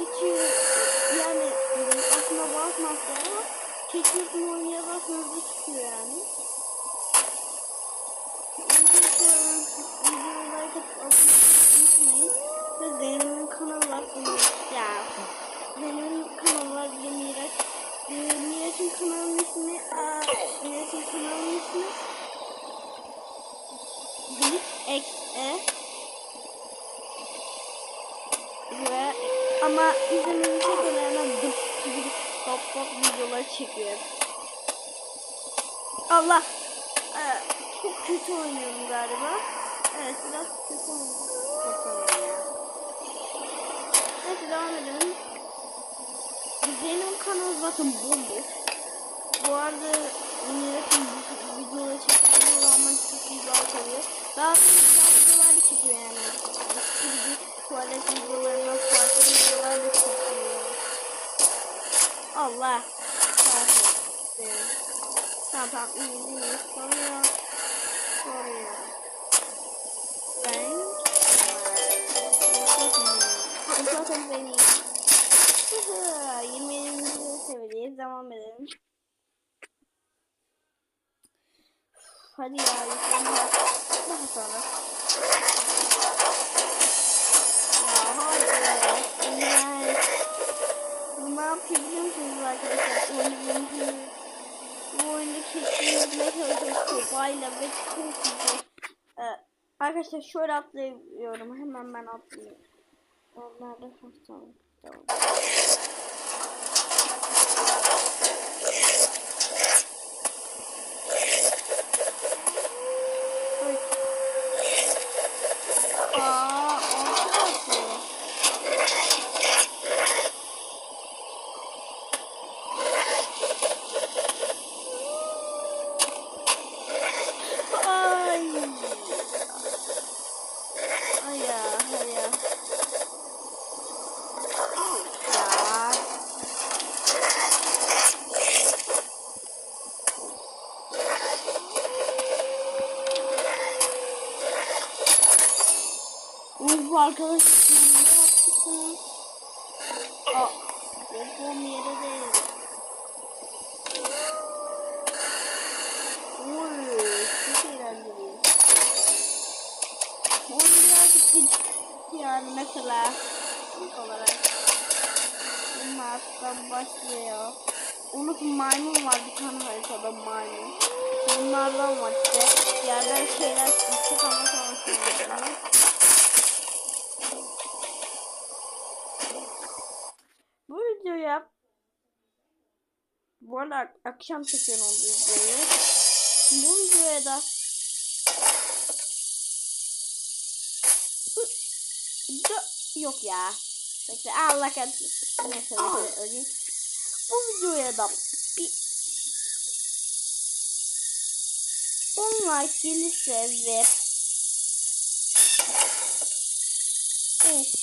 keçi yani e, aslında bakmazlar ama keçi oynaya bak hızlı çıkıyor yani. Videoyu like atıp abone unutmayın. Ve Zeynep'in kanalı var. Ya. Zeynep'in kanalı var. Bir de Miraç. Ee, Miraç'ın kanalının ismi Miraç'ın kanalının ismi Blip XE ve ama izlemenizi önemli dıp dıp top top videolar çekiyor. Allah! Ee, çok kötü oynuyorum galiba. Evet biraz kötü oynuyorum ya. Neyse devam edelim. Zeynep'in kanalı zaten bomboş. Bu arada Miraç'ın videoları çektiği zaman çok bağ kalıyor. Daha sonra güzel videolar da çekiyor yani. Tuvalet videolarından farklı videolar da çekiyor. Allah. Kahretsin. Tamam tamam iyi iyi. Sonra sonra ben Zaten beni 20. seviyedeyiz. Devam edelim. Hadi ya. Daha sonra. Ne yapayım biliyor musunuz arkadaşlar? Oyunu bu oyunda kesinlikle çalışıyoruz sopayla ve çok güzel. Ee, arkadaşlar şöyle atlayıyorum. Hemen ben atlıyorum. Nerede? Tamam. Tamam. Ay. Aa, arkadaşlar. Ay. Ay ya, ay ya. Ya. Uf arkadaşlar ne yaptık lan? Aa, bom yere değil. Oy, çok eğlenceli. Oyun birazcık gıcık yani mesela ilk olarak Mars'tan başlıyor. Unut maymun var bir tane haritada maymun. Bunlardan var işte. Yerden şeyler çıkacak ama sonra sonra. Bu videoya bu arada ak- akşam çekiyorum o videoyu. Bu videoya da yok ya. Bekle Allah kahretsin. Neyse bekle öleyim. Bu videoya da bir 10 like gelirse ve Evet.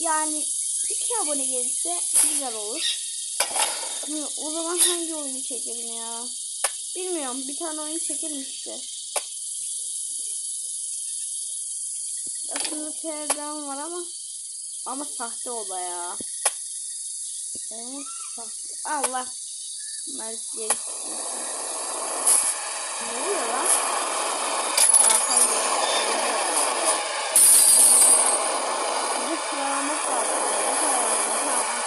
Yani 2 abone gelirse güzel olur. O zaman hangi oyunu çekelim ya? Bilmiyorum. Bir tane oyun çekelim işte. Aslında Telegram var ama ama sahte o da ya. Evet, sahte. Allah. Mersi Ne oluyor lan? Aa, hayır. Bir de sıralamak var. Ne kadar lazım?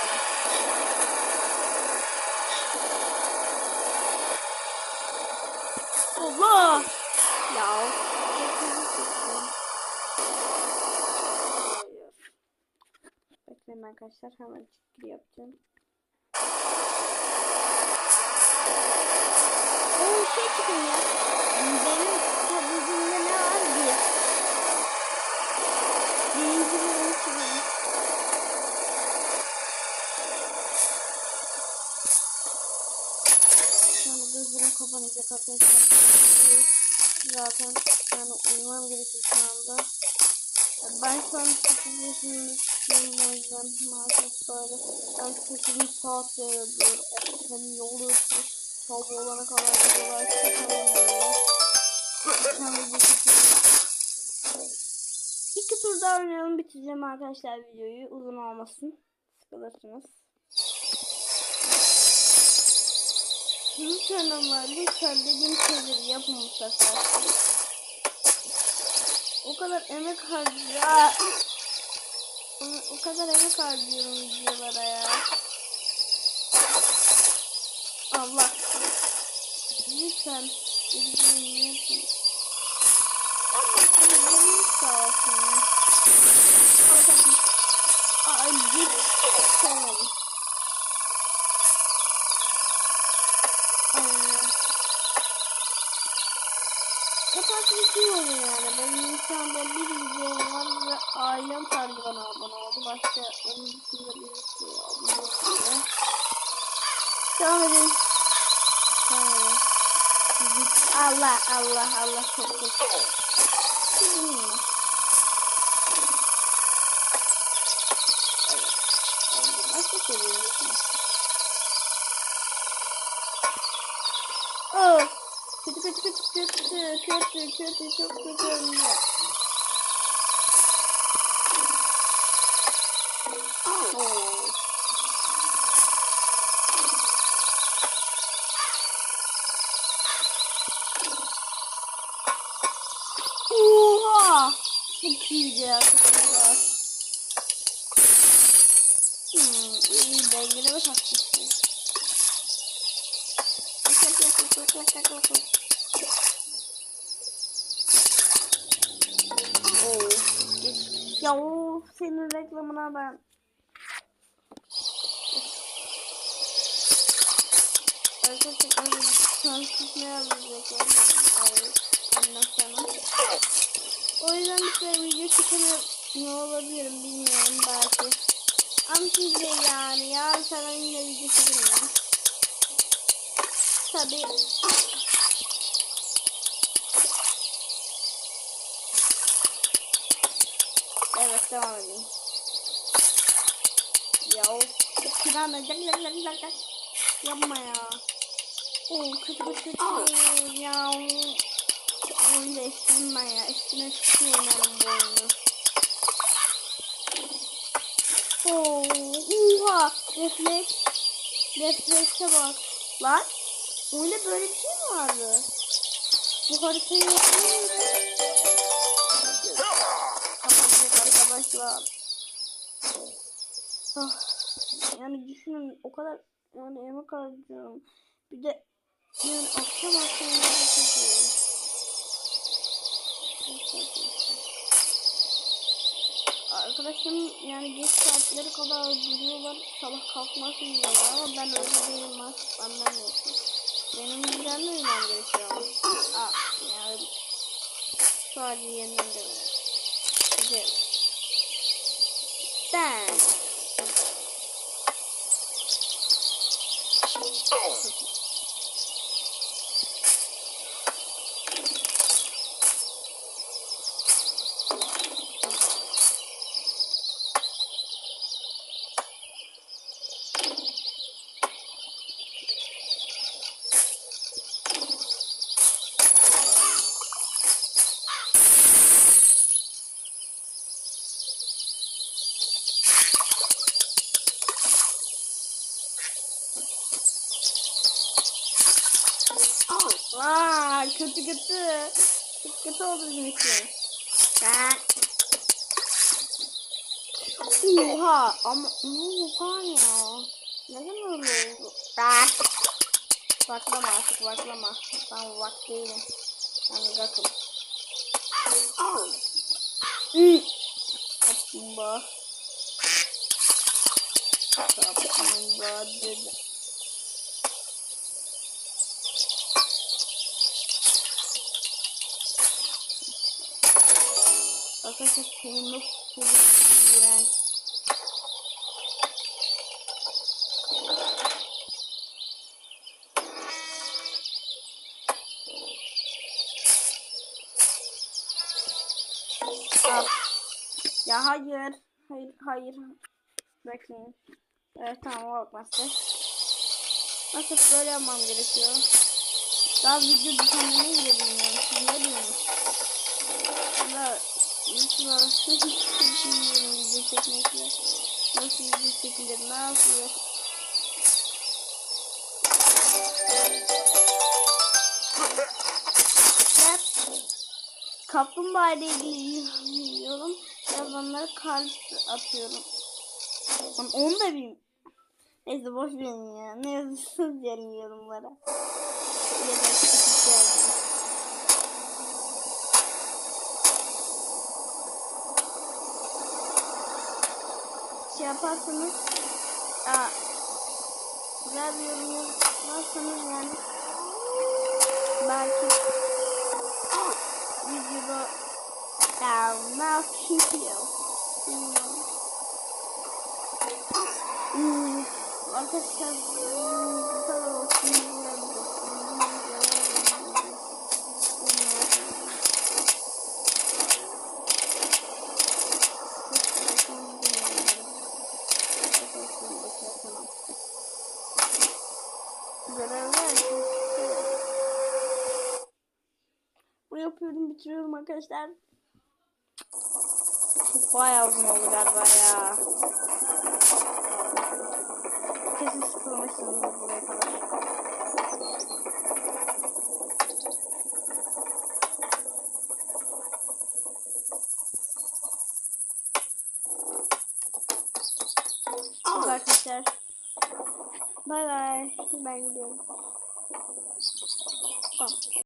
Tamam. Allah! Ya. Bekleyin arkadaşlar hemen çıkır yapacağım. O şey çıkın ya. Benim tabucumda ne var diye. Birinci bölümü çıkın. Şu anda gözlerim kapanacak arkadaşlar. Zaten yani uyumam gerekiyor şu anda. Ben şu an 8 yaşındayım o yüzden maalesef böyle. Ben 8 saat yapıyorum. Hem yolu sabah olana kadar videolar çekiyorum. İki tur daha oynayalım bitireceğim arkadaşlar videoyu uzun olmasın. Sıkılırsınız. Lütfen ama lütfen dediğim şeyleri yapın sefer. O kadar emek harcıyor. O kadar emek harcıyorum videolara ya. Allah. Lütfen. Dediğimi yapın. Canım sağ olsun ya. Al bakayım. Ay git. Tamam. Allah. Video yani. Benim şu anda bir videom var ve ailem sadece bana abone oldu. Başka onun dışında birisi abone oldu. Devam edelim. Allah Allah Allah çok çok. Şimdi mi? Evet. Oldu. Başka seviyorsun. Oh. Kötü kötü kötü kötü kötü çok kötü. Oh. Oha! Çok iyiydi arkadaşlar. Hmm, iyi dengeleme taktikti. Bak bak bak bak bak bak bak bak. Oo. Ya o senin reklamına ben. O yüzden bir süre video çekemiyor ne olabilirim bilmiyorum belki. Ama şimdi yani yarın sana yine video çekerim Tabi Evet devam edelim. Ya o Kiran da Yapma ya. Oo kötü kötü kötü ya. Oyunu değiştirdim ben ya. Üstüne çıkıyorum ben bu oyunu. Oo, oha. Refleks. Reflekse bak. Lan. Oyunda böyle bir şey mi vardı? Bu haritayı yapıyorum. Arkadaşlar. Ah, yani düşünün o kadar yani emek harcıyorum. Bir de yani akşam akşam yapıyorum. Arkadaşlarım yani geç saatlere kadar duruyorlar. Sabah kalkmasın diyorlar ama ben öyle değilim artık anlamıyorsun. Benim düzenli uyumam gerekiyor ama. Ah yani sadece yeniden de Güzel. Ben. Aa, kötü kötü. Çok kötü oldu bizim için. Oha ama oha ya. Neden öyle oldu? Ben. Baklama artık baklama. Ben vak değilim. Ben gakım. Hmm. Kaplumbağa. Kaplumbağa dedi. Arkadaşlar nasıl yani. Ya hayır. Hayır hayır. Bakın. Evet tamam olmazsa. Nasıl böyle yapmam gerekiyor. Daha video düzenlemeye bile bilmiyorum. Ne diyorsunuz? İlk Nasıl bilmiyorum video çekmekle. Nasıl video çekilir, ne yapılır. Ben kaplumbağa ile ilgili yorum yazanlara kalp atıyorum. Lan Onu da bilmiyorum. Neyse boş verin ya. Ne yazıyorsunuz yarın yorumlara. Ya da Şey yaparsanız aa, güzel bir yorum yazarsanız yani belki videoda ya ne yapayım bilmiyorum. Hmm, Arkadaşlar kadar olsun. Bitiriyorum arkadaşlar. Bayağı uzun oldu galiba ya.